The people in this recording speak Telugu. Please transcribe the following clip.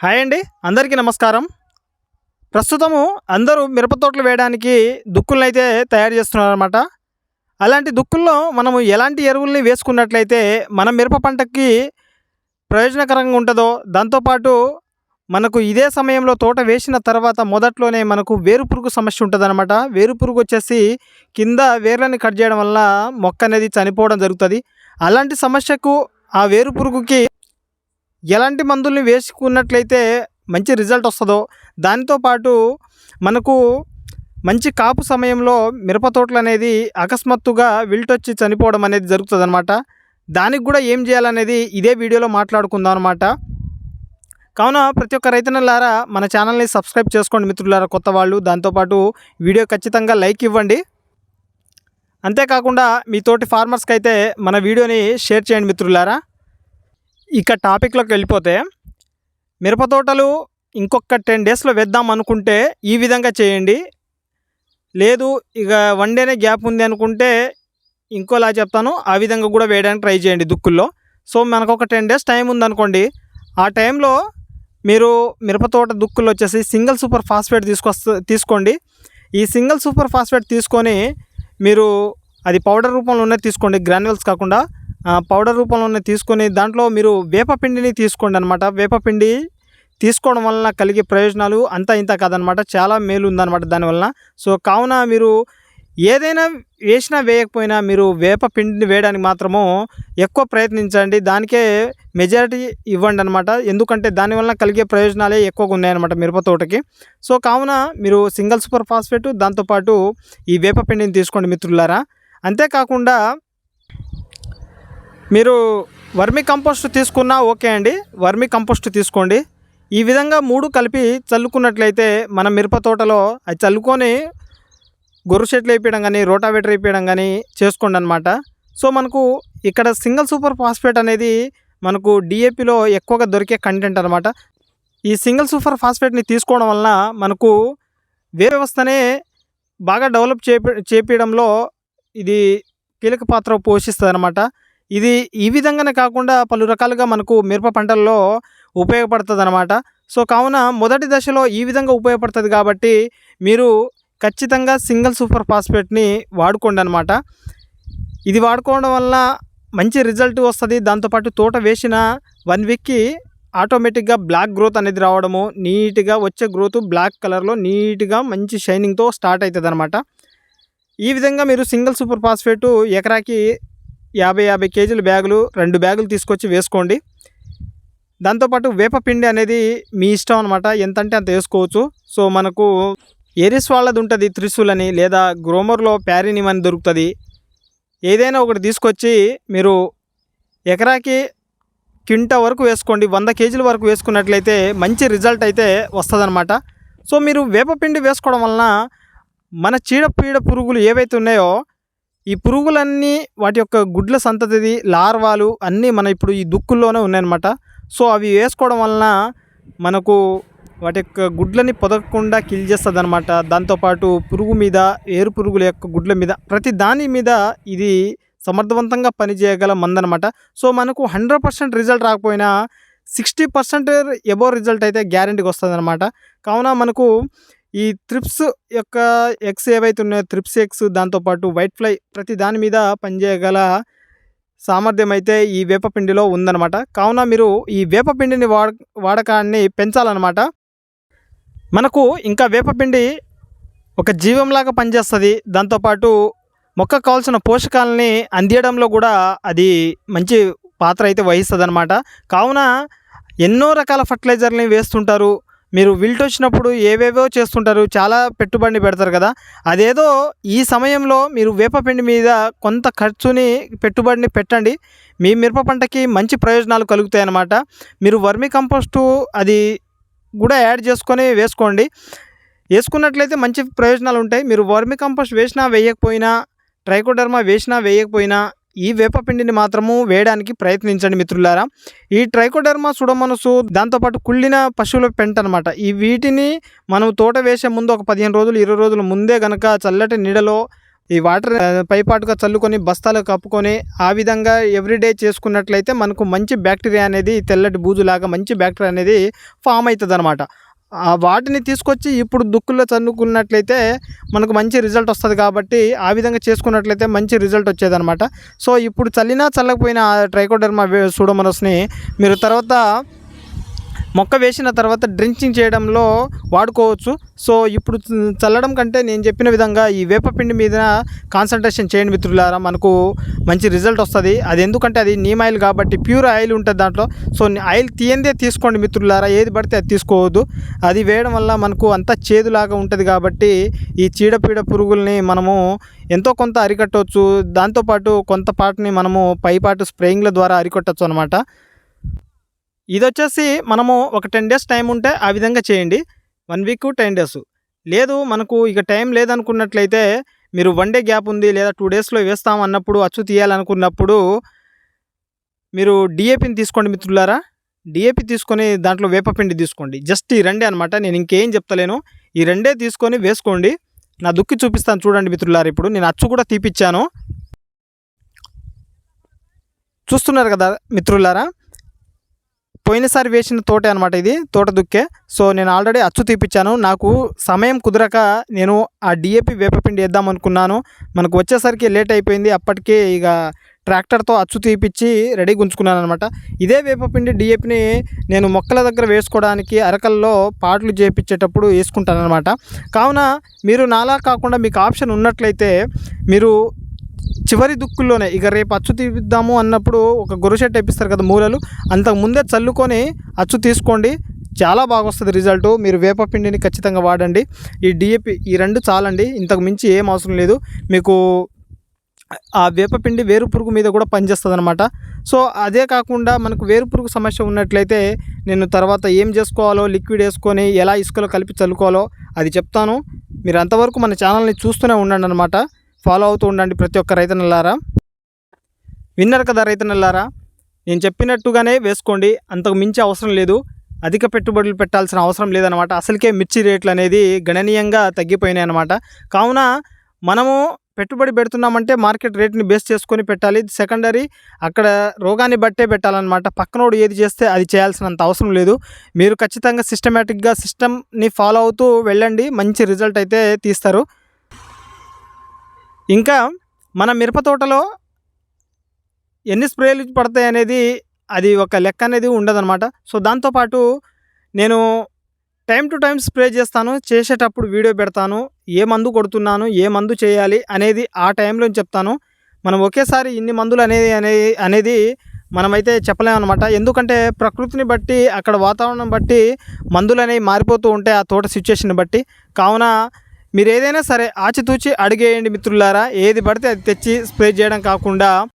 హాయ్ అండి అందరికీ నమస్కారం. ప్రస్తుతము అందరూ మిరప తోటలు వేయడానికి దుక్కులను అయితే తయారు చేస్తున్నారన్నమాట. అలాంటి దుక్కుల్లో మనము ఎలాంటి ఎరువుల్ని వేసుకున్నట్లయితే మన మిరప పంటకి ప్రయోజనకరంగా ఉంటుందో దాంతోపాటు మనకు ఇదే సమయంలో తోట వేసిన తర్వాత మొదట్లోనే మనకు వేరు పురుగు సమస్య ఉంటుంది అనమాట వేరు పురుగు వచ్చేసి కింద వేర్లని కట్ చేయడం వల్ల మొక్క అనేది చనిపోవడం జరుగుతుంది. అలాంటి సమస్యకు ఆ వేరు పురుగుకి ఎలాంటి మందుల్ని వేసుకున్నట్లయితే మంచి రిజల్ట్ వస్తుందో దానితో పాటు మనకు మంచి కాపు సమయంలో మిరప తోటలు అనేది అకస్మాత్తుగా విల్టొచ్చి చనిపోవడం అనేది జరుగుతుంది అనమాట దానికి కూడా ఏం చేయాలనేది ఇదే వీడియోలో మాట్లాడుకుందాం అనమాట కావున ప్రతి ఒక్క రైతన్నలారా మన ఛానల్ని సబ్స్క్రైబ్ చేసుకోండి మిత్రులారా కొత్త వాళ్ళు. దాంతోపాటు వీడియో ఖచ్చితంగా లైక్ ఇవ్వండి. అంతేకాకుండా మీ తోటి ఫార్మర్స్కి అయితే మన వీడియోని షేర్ చేయండి మిత్రులారా. ఇక టాపిక్లోకి వెళ్ళిపోతే మిరప తోటలు ఇంకొక టెన్ డేస్లో వేద్దాం అనుకుంటే ఈ విధంగా చేయండి. లేదు ఇక వన్ డేనే గ్యాప్ ఉంది అనుకుంటే ఇంకోలా చెప్తాను. ఆ విధంగా కూడా వేయడానికి ట్రై చేయండి దుక్కుల్లో. సో మనకు ఒక టెన్ డేస్ టైం ఉందనుకోండి. ఆ టైంలో మీరు మిరపతోట దుక్కుల్లో వచ్చేసి సింగిల్ సూపర్ ఫాస్ఫేట్ తీసుకొస్త తీసుకోండి. ఈ సింగిల్ సూపర్ ఫాస్ఫేట్ తీసుకొని మీరు అది పౌడర్ రూపంలో ఉన్నది తీసుకోండి. గ్రాన్యువల్స్ కాకుండా పౌడర్ రూపంలో తీసుకొని దాంట్లో మీరు వేపపిండిని తీసుకోండి అనమాట వేపపిండి తీసుకోవడం వలన కలిగే ప్రయోజనాలు అంతా ఇంత కాదనమాట చాలా మేలు ఉందన్నమాట దానివల్ల సో కావున మీరు ఏదైనా వేసినా వేయకపోయినా మీరు వేప పిండిని వేయడానికి మాత్రము ఎక్కువ ప్రయత్నించండి. దానికే మెజారిటీ ఇవ్వండి అనమాట ఎందుకంటే దానివల్ల కలిగే ప్రయోజనాలే ఎక్కువగా ఉన్నాయన్నమాట మిరప తోటకి. సో కావున మీరు సింగిల్ సూపర్ ఫాస్ఫేట్ దాంతోపాటు ఈ వేప పిండిని తీసుకోండి మిత్రులారా. అంతేకాకుండా మీరు వర్మి కంపోస్ట్ తీసుకున్నా ఓకే అండి. వర్మి కంపోస్ట్ తీసుకోండి. ఈ విధంగా మూడు కలిపి చల్లుకున్నట్లయితే మన మిరప తోటలో అది చల్లుకొని గొర్రు చెట్లు వేయడం కానీ రోటావేటర్ వేయడం కానీ చేసుకోండి అనమాట సో మనకు ఇక్కడ సింగిల్ సూపర్ ఫాస్ఫేట్ అనేది మనకు డిఏపిలో ఎక్కువగా దొరికే కంటెంట్ అనమాట ఈ సింగిల్ సూపర్ ఫాస్ఫేట్ని తీసుకోవడం వలన మనకు వేరే వ్యవస్థనే బాగా డెవలప్ చేపి చేపించడంలో ఇది కీలక పాత్ర పోషిస్తుంది అనమాట ఇది ఈ విధంగానే కాకుండా పలు రకాలుగా మనకు మిరప పంటల్లో ఉపయోగపడుతుంది అనమాట సో కావున మొదటి దశలో ఈ విధంగా ఉపయోగపడుతుంది కాబట్టి మీరు ఖచ్చితంగా సింగిల్ సూపర్ ఫాస్ఫేట్ని వాడుకోండి అనమాట ఇది వాడుకోవడం వల్ల మంచి రిజల్ట్ వస్తుంది. దాంతోపాటు తోట వేసిన వన్ వీక్కి ఆటోమేటిక్గా బ్లాక్ గ్రోత్ అనేది రావడము నీట్గా వచ్చే గ్రోత్ బ్లాక్ కలర్లో నీట్గా మంచి షైనింగ్తో స్టార్ట్ అవుతుంది అనమాట ఈ విధంగా మీరు సింగిల్ సూపర్ ఫాస్ఫేటు ఎకరాకి యాభై యాభై కేజీల బ్యాగులు రెండు బ్యాగులు తీసుకొచ్చి వేసుకోండి. దాంతోపాటు వేపపిండి అనేది మీ ఇష్టం అనమాట ఎంత అంటే అంత వేసుకోవచ్చు. సో మనకు ఏరిస్ వాళ్ళది ఉంటుంది త్రిశూల్ అని లేదా గ్రోమర్లో ప్యారినిమ్ అని దొరుకుతుంది. ఏదైనా ఒకటి తీసుకొచ్చి మీరు ఎకరాకి కింట వరకు వేసుకోండి. వంద కేజీల వరకు వేసుకున్నట్లయితే మంచి రిజల్ట్ అయితే వస్తుందన్నమాట. సో మీరు వేపపిండి వేసుకోవడం వలన మన చీడపీడ పురుగులు ఏవైతే ఉన్నాయో ఈ పురుగులన్నీ వాటి యొక్క గుడ్ల సంతతిది లార్వాలు అన్నీ మన ఇప్పుడు ఈ దుక్కుల్లోనే ఉన్నాయన్నమాట. సో అవి వేసుకోవడం వలన మనకు వాటి యొక్క గుడ్లని పొదగకుండా కిల్ చేస్తుంది అనమాట దాంతోపాటు పురుగు మీద ఏరు పురుగుల యొక్క గుడ్ల మీద ప్రతి దాని మీద ఇది సమర్థవంతంగా పనిచేయగల మందనమాట సో మనకు హండ్రెడ్ పర్సెంట్ రిజల్ట్ రాకపోయినా సిక్స్టీ పర్సెంట్ ఎబో రిజల్ట్ అయితే గ్యారంటీకి వస్తుంది అనమాట కావున మనకు ఈ త్రిప్స్ యొక్క ఎగ్స్ ఏవైతే ఉన్నాయో త్రిప్స్ ఎగ్స్ దాంతోపాటు వైట్ ఫ్లై ప్రతి దాని మీద పనిచేయగల సామర్థ్యం అయితే ఈ వేపపిండిలో ఉందన్నమాట. కావున మీరు ఈ వేపపిండిని వాడ వాడకాన్ని పెంచాలన్నమాట. మనకు ఇంకా వేపపిండి ఒక జీవంలాగా పనిచేస్తుంది. దాంతోపాటు మొక్కకు కావాల్సిన పోషకాలని అందియడంలో కూడా అది మంచి పాత్ర అయితే వహిస్తుంది అనమాట కావున ఎన్నో రకాల ఫర్టిలైజర్ని వేస్తుంటారు. మీరు విల్ట్ వచ్చినప్పుడు ఏవేవో చేస్తుంటారు చాలా పెట్టుబడిని పెడతారు కదా. అదేదో ఈ సమయంలో మీరు వేపపిండి మీద కొంత ఖర్చుని పెట్టుబడిని పెట్టండి. మీ మిరప పంటకి మంచి ప్రయోజనాలు కలుగుతాయి అన్నమాట మీరు వర్మి కంపోస్టు అది కూడా యాడ్ చేసుకొని వేసుకోండి. వేసుకున్నట్లయితే మంచి ప్రయోజనాలు ఉంటాయి. మీరు వర్మి కంపోస్ట్ వేసినా వేయకపోయినా ట్రైకోడర్మా వేసినా వేయకపోయినా ఈ వేపపిండిని మాత్రము వేయడానికి ప్రయత్నించండి మిత్రులారా. ఈ ట్రైకోడర్మా సుడమనసు దాంతోపాటు కుళ్ళిన పశువుల పెంట అనమాట ఈ వీటిని మనం తోట వేసే ముందు ఒక పదిహేను రోజులు ఇరవై రోజుల ముందే గనక చల్లటి నీడలో ఈ వాటర్ పైపాటుగా చల్లుకొని బస్తాలు కప్పుకొని ఆ విధంగా ఎవ్రీడే చేసుకున్నట్లయితే మనకు మంచి బ్యాక్టీరియా అనేది తెల్లటి బూజులాగా మంచి బ్యాక్టీరియా అనేది ఫామ్ అవుతుంది అనమాట వాటిని తీసుకొచ్చి ఇప్పుడు దుక్కుల్లో చన్నుకున్నట్లయితే మనకు మంచి రిజల్ట్ వస్తుంది కాబట్టి ఆ విధంగా చేసుకున్నట్లయితే మంచి రిజల్ట్ వచ్చేదనమాట సో ఇప్పుడు చల్లినా చల్లకపోయినా ట్రైకోడర్మా సూడోమోనస్ని మీరు తర్వాత మొక్క వేసిన తర్వాత డ్రించింగ్ చేయడంలో వాడుకోవచ్చు. సో ఇప్పుడు చల్లడం కంటే నేను చెప్పిన విధంగా ఈ వేపపిండి మీద కాన్సన్ట్రేషన్ చేయండి మిత్రులారా. మనకు మంచి రిజల్ట్ వస్తుంది. అది ఎందుకంటే అది నీమ్ ఆయిల్ కాబట్టి ప్యూర్ ఆయిల్ ఉంటుంది దాంట్లో. సో ఆయిల్ తీయందే తీసుకోండి మిత్రులారా. ఏది పడితే అది తీసుకోవద్దు. అది వేయడం వల్ల మనకు అంతా చేదులాగా ఉంటుంది కాబట్టి ఈ చీడపీడ పురుగుల్ని మనము ఎంతో కొంత అరికట్టవచ్చు దాంతోపాటు కొంత పాటని మనము పైపాటు స్ప్రేయింగ్ల ద్వారా అరికట్టవచ్చు అనమాట ఇది వచ్చేసి మనము ఒక టెన్ డేస్ టైం ఉంటే ఆ విధంగా చేయండి. One week ten days. లేదు మనకు ఇక టైం లేదనుకున్నట్లయితే మీరు వన్ డే గ్యాప్ ఉంది లేదా టూ డేస్లో వేస్తాం అన్నప్పుడు అచ్చు తీయాలనుకున్నప్పుడు మీరు డిఏపిని తీసుకోండి మిత్రులారా. డిఏపి తీసుకొని దాంట్లో వేపపిండి తీసుకోండి. జస్ట్ ఈ రెండే అనమాట నేను ఇంకేం చెప్తలేను. ఈ రెండే తీసుకొని వేసుకోండి. నా దుక్కి చూపిస్తాను చూడండి మిత్రులారా ఇప్పుడు. నేను అచ్చు కూడా తీపిచ్చాను. చూస్తున్నారు కదా మిత్రులారా? పోయినసారి వేసిన తోటే అనమాట ఇది తోట దుక్కే. సో నేను ఆల్రెడీ అచ్చు తీపిచ్చాను. నాకు సమయం కుదరక నేను ఆ డిఏపి వేపపిండి వేద్దాం అనుకున్నాను. మనకు వచ్చేసరికి లేట్ అయిపోయింది. అప్పటికే ఇక ట్రాక్టర్తో అచ్చు తీపిచ్చి రెడీగా ఉంచుకున్నాను అనమాట ఇదే వేపపిండి డిఏపిని నేను మొక్కల దగ్గర వేసుకోవడానికి అరకల్లో పాటలు చేపించేటప్పుడు వేసుకుంటాను అనమాట కావున మీరు నాలా కాకుండా మీకు ఆప్షన్ ఉన్నట్లయితే మీరు చివరి దుక్కుల్లోనే ఇక రేపు అచ్చు తీద్దాము అన్నప్పుడు ఒక గొరుషెట్ వేపిస్తారు కదా మూలలు అంతకు ముందే చల్లుకొని అచ్చు తీసుకోండి. చాలా బాగా వస్తుంది రిజల్ట్. మీరు వేపపిండిని ఖచ్చితంగా వాడండి. ఈ డిఏపి ఈ రెండు చాలండి. ఇంతకు మించి ఏం అవసరం లేదు. మీకు ఆ వేపపిండి వేరు పురుగు మీద కూడా పనిచేస్తుంది అనమాట సో అదే కాకుండా మనకు వేరు పురుగు సమస్య ఉన్నట్లయితే నేను తర్వాత ఏం చేసుకోవాలో లిక్విడ్ వేసుకొని ఎలా ఇసుకలో కలిపి చల్లుకోవాలో అది చెప్తాను. మీరు అంతవరకు మన ఛానల్ని చూస్తూనే ఉండండి అనమాట ఫాలో అవుతూ ఉండండి ప్రతి ఒక్క రైతన్నలారా. విన్నారు కదా రైతన్నలారా నేను చెప్పినట్టుగానే వేసుకోండి అంతకు మించి అవసరం లేదు. అధిక పెట్టుబడులు పెట్టాల్సిన అవసరం లేదనమాట అసలుకే మిర్చి రేట్లు అనేది గణనీయంగా తగ్గిపోయినాయి అనమాట కావున మనము పెట్టుబడి పెడుతున్నామంటే మార్కెట్ రేట్ని బేస్ చేసుకొని పెట్టాలి. సెకండరీ అక్కడ రోగాన్ని బట్టే పెట్టాలన్నమాట. పక్కనోడు ఏది చేస్తే అది చేయాల్సినంత అవసరం లేదు. మీరు ఖచ్చితంగా సిస్టమేటిక్గా సిస్టమ్ని ఫాలో అవుతూ వెళ్ళండి. మంచి రిజల్ట్ అయితే తీస్తారు. ఇంకా మన మిరప తోటలో ఎన్ని స్ప్రేలు పడతాయి అనేది అది ఒక లెక్క అనేది ఉండదన్నమాట. సో దాంతోపాటు నేను టైం టు టైం స్ప్రే చేస్తాను చేసేటప్పుడు వీడియో పెడతాను ఏ మందు కొడుతున్నాను ఏ మందు చేయాలి అనేది ఆ టైంలో చెప్తాను. మనం ఒకేసారి ఇన్ని మందులు అనేది అనేది అనేది మనమైతే చెప్పలేమన్నమాట. ఎందుకంటే ప్రకృతిని బట్టి అక్కడ వాతావరణం బట్టి మందులు అనేవి మారిపోతూ ఉంటాయి ఆ తోట సిచ్యుయేషన్ బట్టి. కావున మీరు ఏదైనా సరే ఆచితూచి అడిగేయండి మిత్రులారా. ఏది పడితే అది తెచ్చి స్ప్రే చేయడం కాకుండా